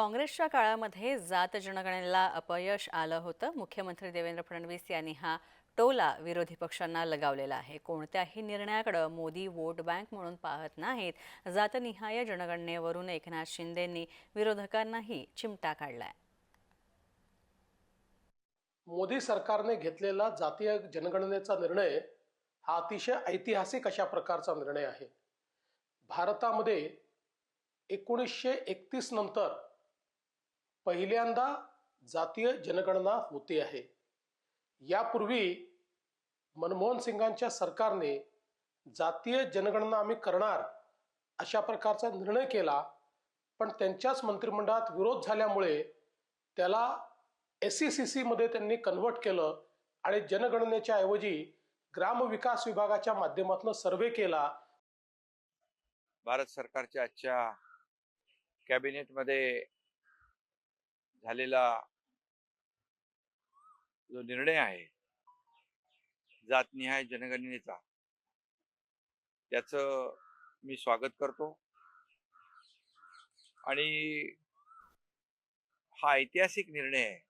काँग्रेसच्या काळामध्ये जात जनगणनेला अपयश आलं होतं. मुख्यमंत्री देवेंद्र फडणवीस यांनी हा टोला विरोधी पक्षांना लगावलेला आहे. कोणत्याही निर्णयाकडे मोदी वोट बँक म्हणून पाहत नाहीत. जातनिहाय जनगणनेवरून एकनाथ शिंदेंनी विरोधकांनाही चिमटा काढलाय. मोदी सरकारने घेतलेला जातीय जनगणनेचा निर्णय हा अतिशय ऐतिहासिक अशा प्रकारचा निर्णय आहे. भारतामध्ये एकोणीसशे एकतीस नंतर पहिल्यांदा जातीय जनगणना होते आहे. यापूर्वी मनमोहन सिंगांच्या सरकारने जातीय जनगणना आम्ही करणार अशा प्रकारचा निर्णय केला पण त्यांच्याच मंत्रिमंडळात विरोध झाल्यामुळे त्याला एस सी सी सीमध्ये त्यांनी कन्वर्ट केलं आणि जनगणनेच्या ऐवजी ग्रामविकास विभागाच्या माध्यमातून सर्वे केला. भारत सरकारच्या आजच्या कॅबिनेटमध्ये झालेला जो निर्णय आहे जातनिहाय जनगणनेचा. त्याच मी स्वागत करतो. आणि हा ऐतिहासिक निर्णय आहे.